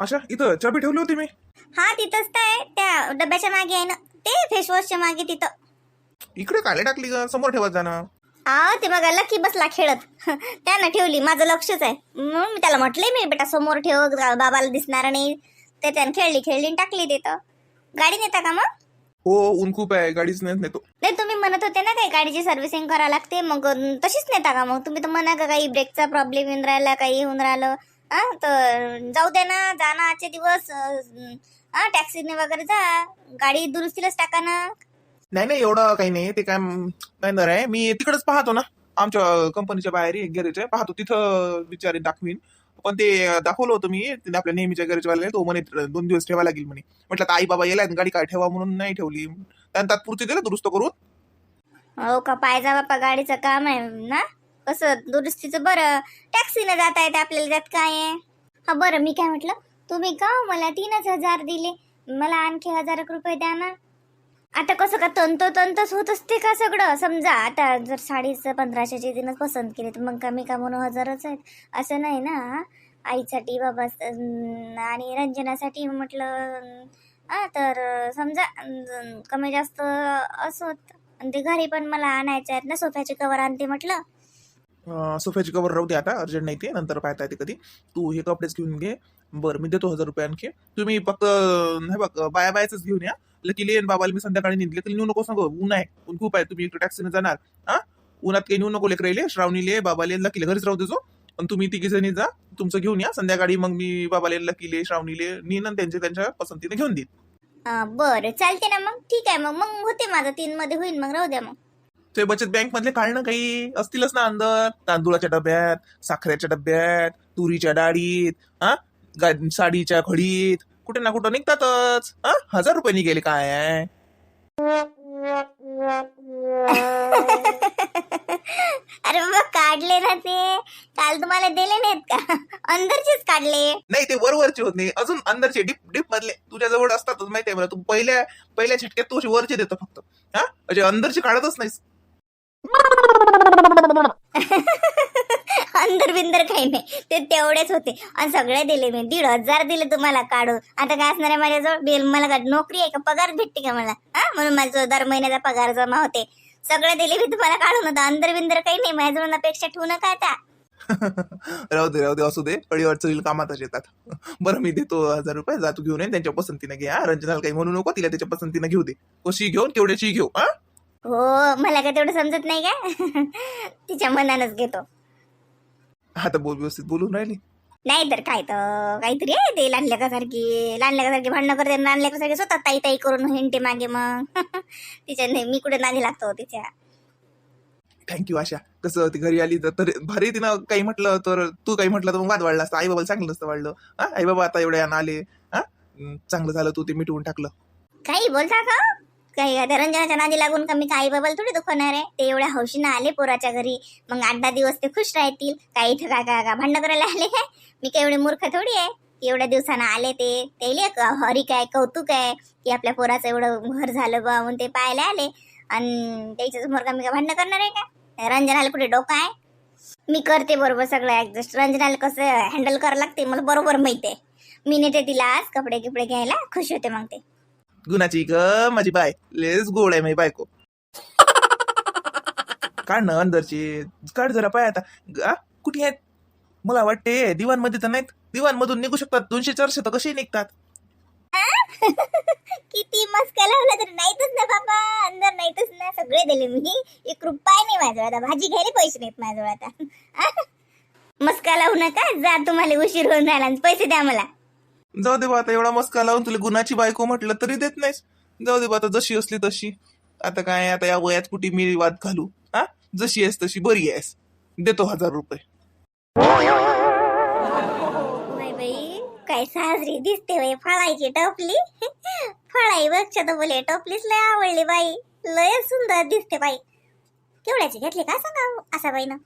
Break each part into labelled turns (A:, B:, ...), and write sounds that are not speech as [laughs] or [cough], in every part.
A: अशा इथं चाबी ठेवली होती मी.
B: हा तिथंच तर आहे. त्या डब्याच्या मागे आहे ना. ते फेसवॉशच्या मागे तिथं.
A: इकडे काले टाकली ग समोर ठेवत जाणं
B: आ ते बघा लकी बसला खेळत. त्यानं ठेवली माझं लक्षच आहे. म्हणून मी त्याला म्हटले मी बेटा समोर ठेव बाबाला दिसणार नाही. ते त्यानं खेळली खेळली आणि टाकली तिथं. गाडी नेता का मग?
A: हो ऊन खूप आहे गाडीच नेत नेतो.
B: नाही तुम्ही म्हणत होते ना काही गाडीची सर्व्हिसिंग करावं लागते. मग अं, तशीच नेता का मग? तुम्ही तर म्हणा का काही ब्रेकचा प्रॉब्लेम येऊन राहिला काही होऊन राहिलं. हा तर जाऊ दे ना जा ना आजचे दिवस हा टॅक्सीने वगैरे जा गाडी दुरुस्तीलाच टाका ना.
A: नाही नाही एवढं काही नाही ते काय काय नर आहे. मी तिकडेच पाहतो ना आमच्या कंपनीच्या बाहेर एक गॅरेज आहे पाहतो तिथं विचारे दाखवीन. पण ते दाखवलं होतं मी ते आपल्या नेहमीच्या गॅरेजवाल्याने तो म्हणे दोन दिवस ठेवा लागेल म्हणे. म्हटलं आई बाबा येला गाडी काय ठेवा म्हणून नाही ठेवली. त्यानं तात्पुरती दिलं दुरुस्त करून.
B: हो का पायजा बापा गाडीचं काम आहे ना? कसं दुरुस्तीचं बरं? टॅक्सीनं जाता येते आपल्याला त्यात काय आहे? हा बरं मी काय म्हटलं? तुम्ही का हो मला तीनच हजार दिले? मला आणखी हजार रुपये द्या ना. आता कसं का तंतोतंतच होत असते का सगळं? समजा आता जर साडीचं पंधराशेचे तिनं पसंत केले तर मग कमी का म्हणून हजारच आहेत. असं नाही ना? आईसाठी बाबा आणि रंजनासाठी म्हटलं हा तर समजा कमी जास्त असं आणि ते घरी पण मला आणायचे आहेत ना सोफ्याचे कवर आणते म्हटलं.
A: सोफ्याची कवर राहू दे आता अर्जंट नाही ते नंतर पाहता येते कधी. तू हे कपडेच घेऊन घे. बरं मी देतो हजार रुपये आणखी. तुम्ही फक्त हे बघ बाया बायाच घेऊन या. लकीले आणि बाबाला मी संध्याकाळी निघले तरी नेऊ नको सांगू. ऊन आहे ऊन खूप आहे. तुम्ही इकडे टॅक्सीने जाणार. हा? उन्हात काही नेऊ नको लेकर श्रावणीले बाबाले लकीले घरीच राहू देजो पण तुम्ही तिघी जणी जा. तुमचं घेऊन या. संध्याकाळी मग मी बाबाले लकीले श्रावणीले नेन त्यांच्या त्यांच्या पसंतीने घेऊन देईन.
B: बरं. चालते ना मग. ठीक आहे मग. मग होते माझा तीन मध्ये होईल मग राहू द्या मग.
A: ते बचत बँक मधले काढणं काही असतीलच ना अंदर? तांदूळाच्या डब्यात साखरेच्या डब्यात तुरीच्या डाळीत हा? साडीच्या घडीत कुठे ना कुठं निघतातच. हा? हजार रुपये निघेले काय?
B: अरे बाबा काढले ना ते. काल तुम्हाला दिले नाहीत का? अंदरचेच काढले.
A: नाही ते वरवरचे होत नाही. अजून अंदरचे डिप डिप मधले. तुझ्या जवळ असतातच माहिती आहे मला. तू पहिल्या पहिल्या झटक्यात तू वरचे देतो फक्त. हा? म्हणजे अंदरचे काढतच नाहीस.
B: अंदर बिंदर काही नाही. ते तेवढेच होते. आणि सगळे दिले मी. दीड हजार दिले तुम्हाला काढून. आता काय असणार आहे माझ्याजवळ? बिल मला नोकरी आहे का? पगार भेटते का मला? हा? म्हणून माझं दर महिन्याचा पगार जमा होते. सगळे दिले मी तुम्हाला काढून. होता अंदर बिंदर काही नाही. माझ्याजवळ अपेक्षा ठेवू नका आता. [laughs]
A: राहू दे राहू दे. असू दे. अडी अडचणीला कामातच येतात. [laughs] बरं मी देतो हजार रुपये. जा तू घेऊन ये. त्यांच्या पसंतीने घे. हा रंजनाला काही म्हणू नको. तिला त्याच्या पसंतीने घेऊ दे. कशी घेऊन केवढ्याची घेऊ. हा?
B: हो मला काय तेवढं समजत नाही का? [laughs] तिच्या मनानच घेतो.
A: आता बोल व्यवस्थित बोलून राहिली.
B: नाही तर काय तर काहीतरी आहे ते लहान लेकासारखी लहान लेकासारखी भांडणं करते आणि लहान लेकासारखी स्वतः ताई ताई करून हिंटे मागे मग. [laughs] तिच्या नाही मी कुठे नादी लागतो तिच्या.
A: Thank you Asha. कसं ती घरी आली तर- तर भारी तिनं काही म्हटलं तर तू काही म्हटलं तर मग वाद वाढला असता. आई बाबाला चांगलं नसतं वाढलं. हा आई बाबा आता एवढ्या आले हा? चांगलं झालं तू ते मिटवून टाकलं.
B: काही बोलता का? काही रंजनाच्या नादी लागून का मी काही बाबाला थोडी दुखवणार आहे? ते एवढ्या हौशीनं आले पोराच्या घरी. मग आठ दहा दिवस ते खुश राहतील. काही इथं का का, काय करायला आले काय मी काय एवढे मूर्ख थोडी आहे? एवढ्या दिवसानं आले ते. त्याले क- हरी काय कौतुक आहे की आपल्या पोराचं एवढं घर झालं बा म्हणून ते पाहायला आले. आणि त्याच्यासमोर का मी काय भांडणं करणार आहे का? रंजनाला कुठे डोकं आहे? मी करते बरोबर सगळं ऍडजस्ट रंजनाला कसं हँडल करावं लागते मला बरोबर माहिती आहे. मी नेते तिला आज कपडे किपडे घ्यायला खुश होते मग ते.
A: गुणाची ग माझी बाय. लेस गोड आहे माझी बायको. [laughs] काढ ना अंदरची. काढ जरा पाय आता. आ, कुठे आहेत? मला वाटते दिवाणमध्ये तर नाहीत. दिवाणमधून निघू शकतात. दोनशे चारशे तर कसे निघतात? [laughs]
B: किती मस्का लावला तर नाहीतच ना बाबा. अंदर नाहीतच ना. सगळे दिले मी. एक रुपया नाही माझ्याजवळ आता भाजी घ्यायला पैसे नाहीत माझ्याजवळ आता [laughs] मस्का लावू नका. जा तुम्हाला उशीर होऊन राहिला आणि पैसे द्या मला.
A: जाऊ दे बा आता एवढा मस्का लावून तुला गुणाची बायको म्हटलं तरी देत नाहीस. जाऊ दे बा आता जशी असली तशी. आता काय आता या वयात कुठे मी वाद घालू? हा? जशी आहेस तशी बरी आहेस. देतो हजार रुपये.
B: बाई काय साजरी दिसते बाई फळायची टोपली. फळाई बघच्या तर बोले टोपलीच लय आवडली बाई. लय सुंदर दिसते बाई. केवढ्याची घेतली का सांगा असा बाई ना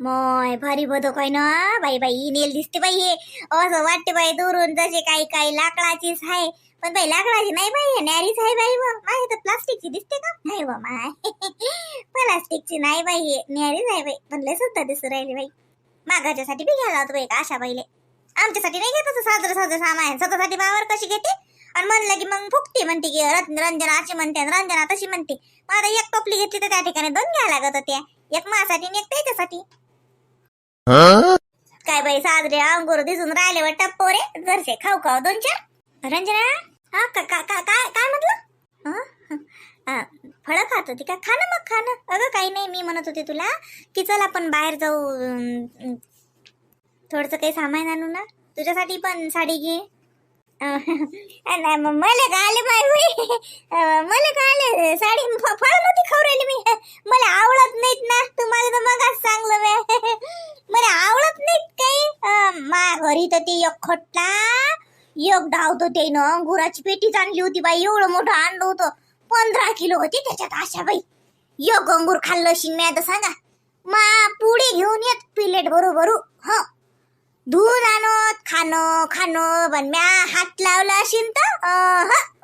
B: मय भारी बदक आहे ना बाई बाई नेल दिसते बाई हे. असं वाटते बाई दुरून जसे काही काही लाकडाचीच आहे. पण बाई लाकडाची नाही बाई हे नॅरीच आहे बाई व. तर प्लास्टिकची दिसते का? नाही बा माय. [laughs] प्लास्टिकची नाही बाई हे नॅरीच आहे बाई. पण लय सुद्धा दिसू राहिली बाई. मागाच्यासाठी बी घ्यायला होतो बाई अशा बाईले. आमच्यासाठी नाही घेत असं साजरं साजरं सामान. स्वतःसाठी बावर कशी घेते? आणि म्हणलं की मग फुकते म्हणते की रंजना अशी म्हणते रंजना तशी म्हणते. मग आता एक टोपली घेतली तर त्या ठिकाणी दोन घ्यायला लागत होत्या. एक मासाठी आणि एक त्याच्यासाठी. काय बाई साजरे अंगूर दिसून राहिले व टप्पो रे जरसे खाऊ खाऊ दोन चार. रंजना हा का का का- काय काय म्हटलं? फळं खात होती का? खा ना मग खा ना. अगं काही नाही मी म्हणत होते तुला की चल आपण बाहेर जाऊ थोडस काही सामान आणू ना. तुझ्यासाठी पण साडी घे. अं, [laughs] मग मला का आले माय बाई मला का आले साडी फ- फळ नव्हती खाऊ राहिली मी मला आवडत नाहीत ना तुम्हाला तर मगाच सांगलं मी मला आवडत नाहीत काही अं, मा घरी तर ते एक खट्टा राहतो ते ना. अंगुराची पेटीच आणली होती बाई. एवढं मोठं आणलं होतं. पंधरा किलो होती त्याच्यात आशा बाई. एक अंगूर खाल्लं शिन मी आता सांगा. मा पुढे घेऊन येत प्लेट बरोबर ह. धुवून आणत खाणं खाणं. पण म्या हात लावला असेल तर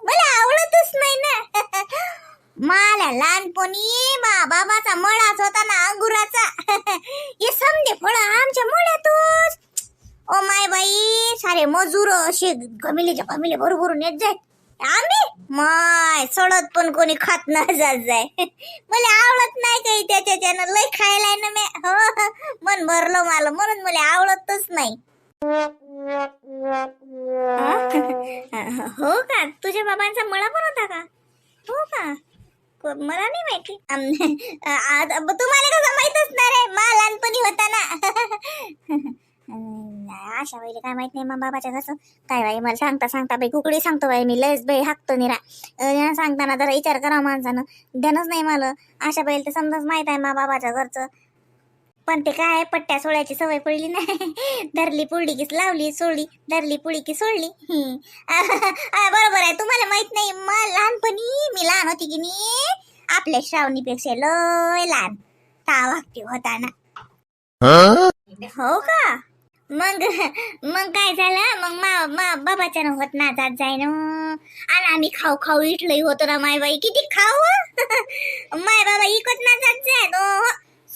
B: मला आवडतच नाही ना. [laughs] मला लहानपणी मा बाबाचा मळाच होता ना अंगुराचा. [laughs] हे समजे फळ आमच्या मळ्यातून. ओ माय बाई सारे मजूर असे गमिलेच्या गमिले बरोबर येत जाय. आम्ही माय सडत पण कोणी खात नाही जात जाय. मला आवडत नाही काही त्याच्याच्यानं. लय खायला आहे ना मी. हो मन भरलं मला. म्हणून मला आवडतच नाही. हो का? तुझ्या बाबांचा मळा पण होता का? हो का? मला नाही माहिती. तुम्हाला कसं माहीत असणार आहे मा लहानपणी होता ना. अशा वेळेला काय माहीत नाही मग बाबाच्या घरचं. काय बाई मला सांगता सांगता बाई कुकडी सांगतो बाई मी लयच बाई हाकतो निरा. सांगताना जरा विचार करा माणसानं. ध्यानच नाही मला. अशा वेळेला ते समजाच माहीत आहे मा बाबाच्या घरचं. पण ते काय पट्ट्या सोळ्याची सवय पडली नाही. [laughs] धरली पुळी की लावली सोडली धरली पुळी की सोडली बरोबर आहे. तुम्हाला माहीत नाही मग लहानपणी मी लहान होती की नाही आपल्या श्रावणीपेक्षा लय लहान. ता वागती होता ना. हो का? मग मग काय झालं? मग मा मा बाबाच्या होत ना जात जाय ना आणि आम्ही खाऊ खाऊ इटलंही होतो ना माय बाई किती खाऊ? [laughs] माय बाबा इकत ना जात जाय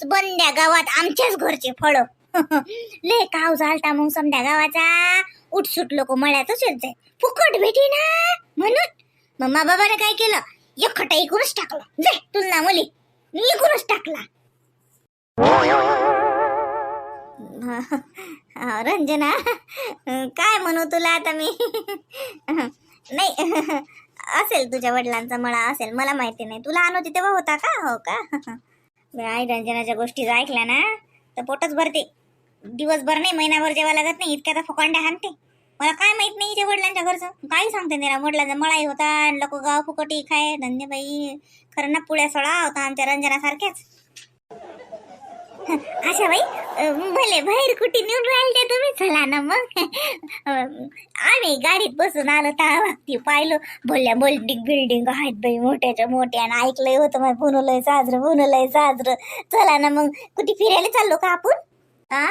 B: बंद्या गावात आमच्याच घरचे फळ. ले काव झालता मग समद्या गावाचा. उठसूट लोक मळ्यातच येत जाय फुकट भेटी ना म्हणून. मग मा बाबाने काय केलं? एकटा इकूनच टाकलं. जाय तुलना मुली. इकूनच टाकला. रंजना काय म्हणू तुला आता मी? नाही असेल तुझ्या वडिलांचा मळा असेल मला माहिती नाही. तुला आणू तेव्हा होता का? हो का? आई रंजनाच्या गोष्टी जर ऐकल्या ना तर पोटच भरते. दिवसभर नाही महिनाभर जेव्हा लागत नाही इतक्या तर फुकांड्या हाणते. मला काय माहीत नाही हिच्या वडिलांच्या घरचं. काही सांगते त्याला वडिलांचा मळाही होता लोक गाव फुकटी खाय धन्यबाई खरं ना पुळ्या सोळा होता आमच्या रंजनासारख्याच. अशा बाई भले बाहेर कुठे निवडून राहिले तुम्ही चला ना मग. आम्ही गाडीत बसून आलो तर पाहिलो बोलल्या बोल बिल्डिंग बिल्डिंग आहेत बाई मोठ्याच्या मोठ्या. आणि ऐकलंय होतं मग बनवलंय साजरं बनवलंय साजरं. चला ना मग कुठे फिरायला चाललो का आपण? हा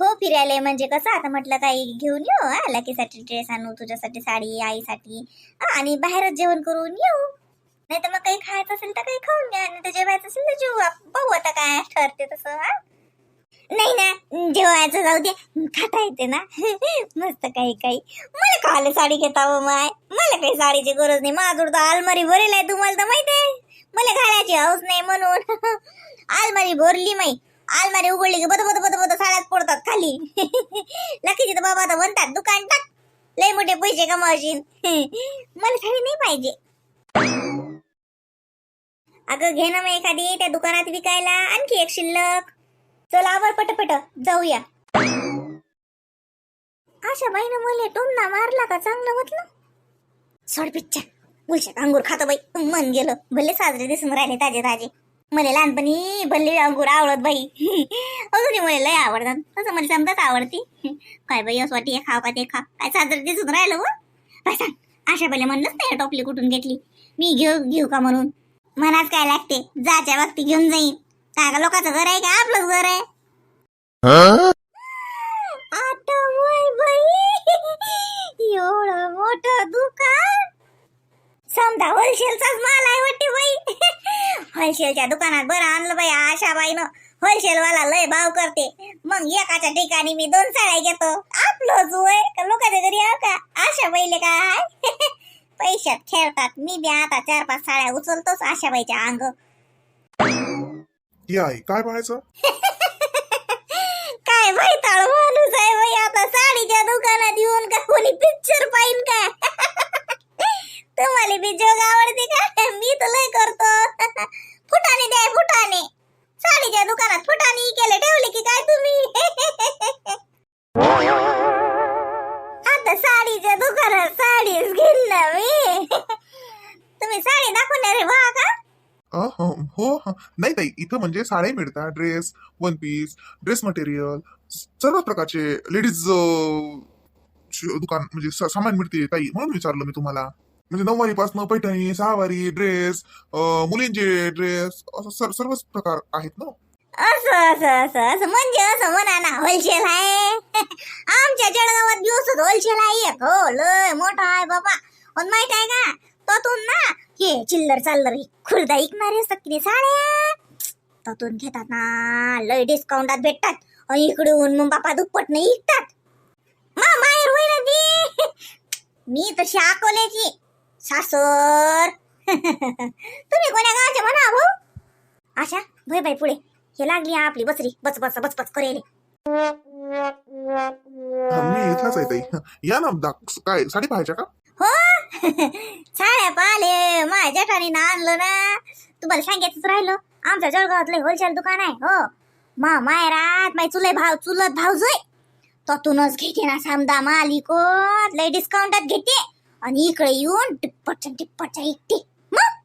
B: हो फिरायला म्हणजे कसं आता म्हटलं काही घेऊन येऊ लकीसाठी ड्रेस आणू तुझ्यासाठी साडी आईसाठी. आणि बाहेरच जेवण करून येऊ. नाही तर मग काही खायचं असेल तर काही खाऊन घ्या आणि ते जेवायचं असेल तर जेवू आप- बघू आता काय ठरते तसं हा नाही ना जेवायचं जाऊ दे. खाता येते ना. मस्त काही काही. मला खायला साडी घेता माय. मला काही साडीची गरज नाही. माझं तर अलमारी भरेल आहे तुम्हाला तर माहीत आहे. मला घालायची हौस नाही म्हणून. अलमारी भरली माई. अलमारी उघडली की बद बद बद बद साड्यात पडतात खाली. लकीचे तर बाबा आता म्हणतात दुकान टाक. लय मोठे पैसे कमावशील. मला साडी नाही पाहिजे. अगं घे ना मग एखादी त्या दुकानात विकायला. आणखी एक शिल्लक. चल आवर पटपट. जाऊया. अशा बाईनं मला टोमना मारला का? चांगलं म्हटलं सोड पिच्चा. गुलशात अंगूर खातो बाई. मन गेलं. भले साजरे दिसून राहिले ताजे ताजे. मला लहानपणी भले अंगूर आवडत बाई. अजूनही मला लय आवडतात. तसं मला समजाच आवडती. काय बाई असं वाटते खाव का ते खा. काय साजरे दिसून राहिलं व? काय सांग? अशा पहिले म्हणलंच नाही टोपली कुठून घेतली. मी घेऊ घेऊ का म्हणून? मनात काय लागते? जाच्या वक्ती घेऊन जाईन. काय का लोकांचं घर आहे का? आपलंच घर आहे. आता मोय बाई. एवढं मोठं दुकान. समजा होलसेलचाच माल आहे वाटते बाई. होलसेलच्या दुकानात बरं आणलं बाई आशा बाईनं होलसेल वाला लय भाव करते. मग एकाच्या ठिकाणी मी दोन साड्या घेतो. आपलंच वय. का लोकांच्या घरी आहो का? आशा बैले काय? [laughs] पैशात खेळतात. मी बी आता चार पाच साड्या उचलतोच आशा बाईच्या अंग.
A: या
B: आहे काय
A: पाहायचं [laughs] इथं म्हणजे साड्या मिळतात dress one piece dress material सर्व प्रकारचे लेडीज दुकान म्हणजे सामान मिळते ताई म्हणून विचारलं मी तुम्हाला. म्हणजे नऊवारी पासन पैठणी सहावारी ड्रेस मुलींचे ड्रेस असं सर्वच प्रकार आहेत ना?
B: असं असं असं असं म्हणजे असं म्हणा ना होलसेल आहे. [laughs] आमच्या जळगावात दिवस होलसेल आहे एक हो लय मोठा आहे बाबा. पण माहीत आहे का? त्यातून ना हे चिल्लर चाललर खुर्दा ऐकणारे असतात साड्या. ततून घेतात ना. लय डिस्काउंटात भेटतात. आणि इकडून मग बापा दुप्पट नाही विकतात मा माहेर होईल ती. मी तशी अकोल्याची. सासर. [laughs] तुम्ही कोण्या गावाचे म्हणा भाऊ आशा भय बाई पुढे. हे लागली आपली बसरी. बच बच बच बच करेल.
A: हा, मी इथलाच आहे ताई. या ना दाख काय साडी पाहायच्या का?
B: हो. [laughs] साड्या पाले माझ्या जेठानीनं आणलं ना. तुम्हाला सांगायचंच राहिलं. आमच्या जळगावातलं होलसेल दुकान आहे हो. मा मायरात माय चुलय भाव चुलत भाव जोय. ततूनच घेते ना समदा मालिकोत लय डिस्काउंटात घेते. आणि इकडे येऊन टिप्पटच्या टिप्पटच्या इकते मग?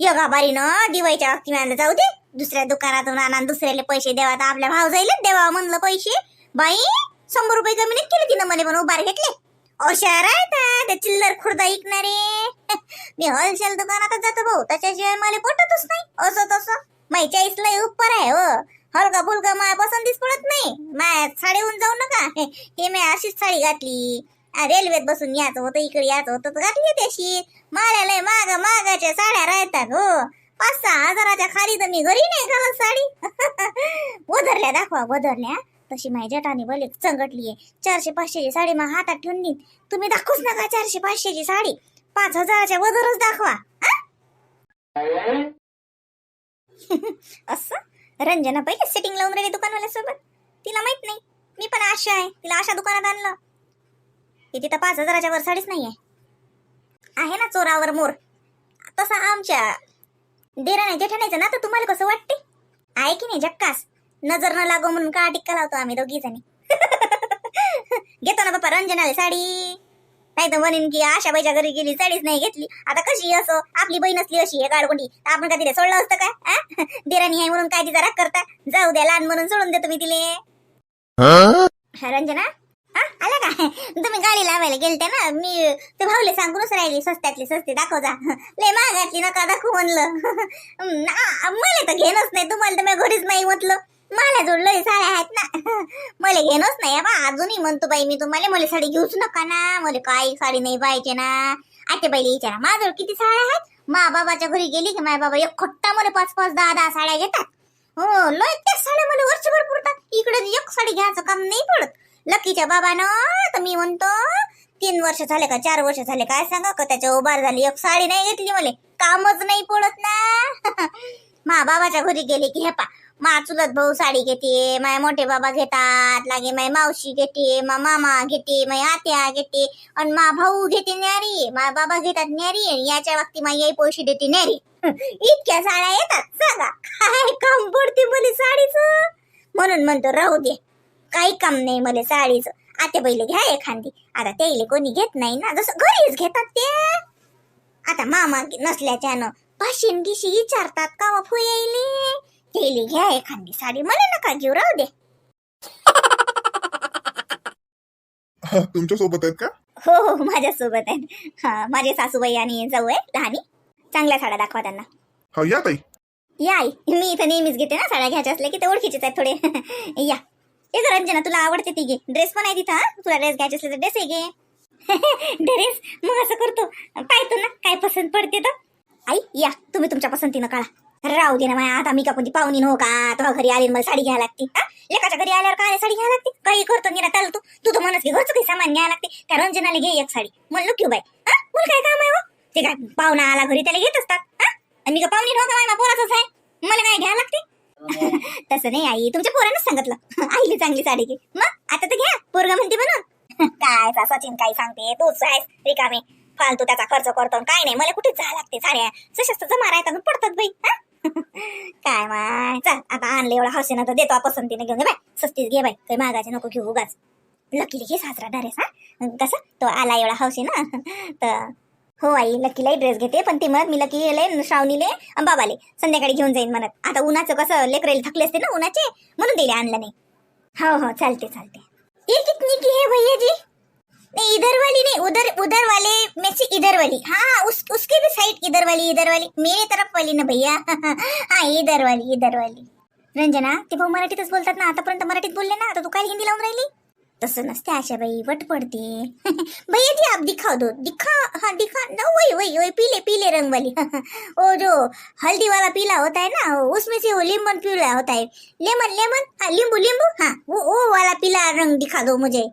B: योगा बारीनं दिवाळीच्या वक्ती जाऊ दे. दुसऱ्या दुकानातून आणा दुसऱ्याले दुसऱ्याला पैसे द्यावा तर आपल्या भाव जाईल देवा म्हणलं पैसे. बाई शंभर रुपये कमी नाही केले तिनं मला पण उभार घेतले. अशा राहतात ते चिल्लर खुर्दा ऐकणारे. [laughs] मी होलसेल दुकानातच जातो भाऊ. त्याच्याशिवाय मला पटतच नाही. असं तसं. माई चाळीस लय उपर आहे हो. हलका फुलका माया पसंतीच पडत नाही. माया साडीहून जाऊ नका. [laughs] हे मी अशीच साडी घातली. रेल्वेत बसून यायचं होतं इकडे यायचं होतं तर घातली त्याशी मला लय माग मागाच्या साड्या राहतात हो. पाच सहा हजाराच्या खाली तर मी घरी नाही घालत साडी. [laughs] वधरल्या दाखवा वधरल्या तशी माझ्या जटाने भले चंगटली आहे. चारशे पाचशेची साडी मग हातात ठेवून देईन. तुम्ही दाखवूच नका चारशे पाचशेची साडी. पाच हजाराच्या वधरच दाखवा [laughs] असं? रंजना पहिले सेटिंग लावून राहिली दुकानवाल्यासोबत? तिला माहीत नाही. मी पण आशा आहे. तिला आशा दुकानात आणलं. ती तिथं पाच हजाराच्या वर साडीच नाही आहे आहे ना चोरावर मोर. तसं आमच्या देराने जेठाण्याचं ना तर तुम्हाला कसं वाटते? आहे की नाही जक्कास नजर न लागो म्हणून का टिक्का लावतो आम्ही दोघी जणी [laughs] घेतो ना बाप्पा रंजनाला साडी. नाही तर म्हणेन की आशा बाईच्या घरी गेली साडीच नाही घेतली. आता कशी असो? आपली बहीण असली अशी आहे गाडगुंडी. तर आपण का तिला सोडलं असतं का? आ? देराणी आहे म्हणून काय तिचा राग करता? जाऊ द्या लहान म्हणून सोडून देतो मी तिले. रंजना? हा आला का? तुम्ही गाडी लावायला गेलते ना? मी ते भाऊले सांगूनच राहिली सस्त्यातली सस्ती दाखव जा. लय महागातली नका दाखवू म्हणलं. मला तर घेणच नाही तुम्हाला तर मी घरीच नाही म्हटलं. मला जोडलं साड्या आहेत ना मला घेणंच नाही बा. अजूनही म्हणतो बाई मी तुम्हाला मला साडी घेऊच नका ना. मला काही साडी नाही पाहिजे ना. आते बाईला विचारा माझ्याजवळ किती साड्या आहेत? मा बाबाच्या घरी गेली की माझ्या बाबा एक खट्टा मला पाच पाच दहा दहा साड्या घेतात. हो लय त्या साड्या मला वर्षभर पुरतात. इकडे एक साडी घ्यायचं काम नाही पडत. लकीच्या बाबानं तर मी म्हणतो तीन वर्ष झाले का चार वर्ष झाले काय सांगा का त्याच्या उभार झाली एक साडी नाही घेतली मला. कामच नाही पडत ना. [laughs] मा बाबाच्या घरी गेले की हे पा मा चुलत भाऊ साडी घेते माय मोठे बाबा घेतात लागे माय मावशी घेते मा मामा घेते माय आत्या घेते आणि मा भाऊ घेते न्यारी मा बाबा घेतात न्यारी आणि याच्या बाबतीत मा आई पैसे देते न्यारी. [laughs] इतक्या साड्या येतात सांगा. काय काम पडते मला साडीचं? म्हणून म्हणतो राहू दे. काही काम नाही मला साडीचं. आता पहिले घ्या एखादी. आता त्याला कोणी घेत नाही ना जसं घरीच घेतात ते. आता मामा नसल्याच्यानं पाशीन गिशी विचारतात का फुयाईले? त्याला घ्या एखादी साडी. मला नका घेऊ राहू दे.
A: तुमच्यासोबत आहेत का?
B: हो हो माझ्यासोबत आहे हा माझे सासूबाई आणि जाऊ आहे लहानी. चांगल्या साड्या दाखवा त्यांना.
A: हा या ताई.
B: या आई. मी इथं नेहमीच घेते ना साड्या घ्यायच्या असल्या की ते ओळखीचेच आहेत थोडे. [laughs] या. ग रंजना तुला आवडते ती घे. ड्रेस पण आहे तिथं हा? तुला ड्रेस घ्यायचे असले तर ड्रेस घे. [laughs] ड्रेस मग असं करतो. पाहतो ना काय पसंत पडते तर. आई या. तुम्ही तुमच्या पसंतीनं काढा. राहू दे ना माया आता मी का कोणती पाहुणी हो का? तो घरी आली मला साडी घ्यायला लागते. हा? लेकाच्या घरी आल्यावर काय साडी घ्यायला लागते? काही करतो निरा चालतो तू. तर म्हणत की घरचं काही सामान घ्यायला लागते. त्या रंजनाला घे एक साडी. म्हणलो क्यू बाई. हा? काय काम आहे हो? ते काय पाहुणा आला घरी त्याला घेत असतात. हा? आणि मी का पाहुणी हो का माया? पोराचंच आहे. मला काय घ्यायला लागते? [laughs] तसं नाही आई. तुमच्या पोरानंच सांगितलं. [laughs] आईली चांगली साडी घे. मग? आता तर घ्या. पोरगा म्हणते म्हणून. [laughs] काय सचिन काय सांगते. तूच आहेस रिकामे. फालतू त्याचा खर्च करतो काय नाही. मला कुठे जायला लागते साड्या? सशस्त्र जमा राहतात पडतात बाई. हा? [laughs] काय माय चल आता आणले एवढा हौसेनं तर देतो आपण पसंतीने घेऊन. घे बाय सस्तीच घे बाय. काही मागाचे नको घेऊ उगाच. लकीला घे साजरा ड्रेस हा? कसं? तो आला एवढा हौसे ना [laughs] तर हो आई लकीलाही ड्रेस घेते पण ती म्हणत मी लकीले श्रावणीले बाबाले संध्याकाळी घेऊन जाईन म्हणत. आता उन्हाचं कसं लेकरेल थकले असते ना उन्हाचे म्हणून दिले आणलं नाही. हो हो चालते चालते. ये कितनी की है भैया जी नहीं इधर वाली नहीं उधर उधर वाले से इधर वाली। हाँ उस, उसकी भी साइड इधर वाली इधर वाली। मेरे तरफ़ वाली ना भैया। [laughs] हाँ इधर वाली इधर वाली। रंजना ते भाऊ मराठीतच बोलतात ना, आतापर्यंत मराठीत बोलले ना आता तू काय हिंदी लावून राहिली? तसं नसते आशा बाई, वट पडते. [laughs] भैया जी, आप दिखाओ दो, दिखा हाँ दिखा, ना, वही वही वही, पीले पीले रंग वाली। [laughs] वो जो हल्दी वाला पीला होता है ना, उसमें से वो लेमन पीला होता है। लेमन लेमन हाँ लींबू लींबू हाँ वो वो वाला पीला रंग दिखा दो मुझे।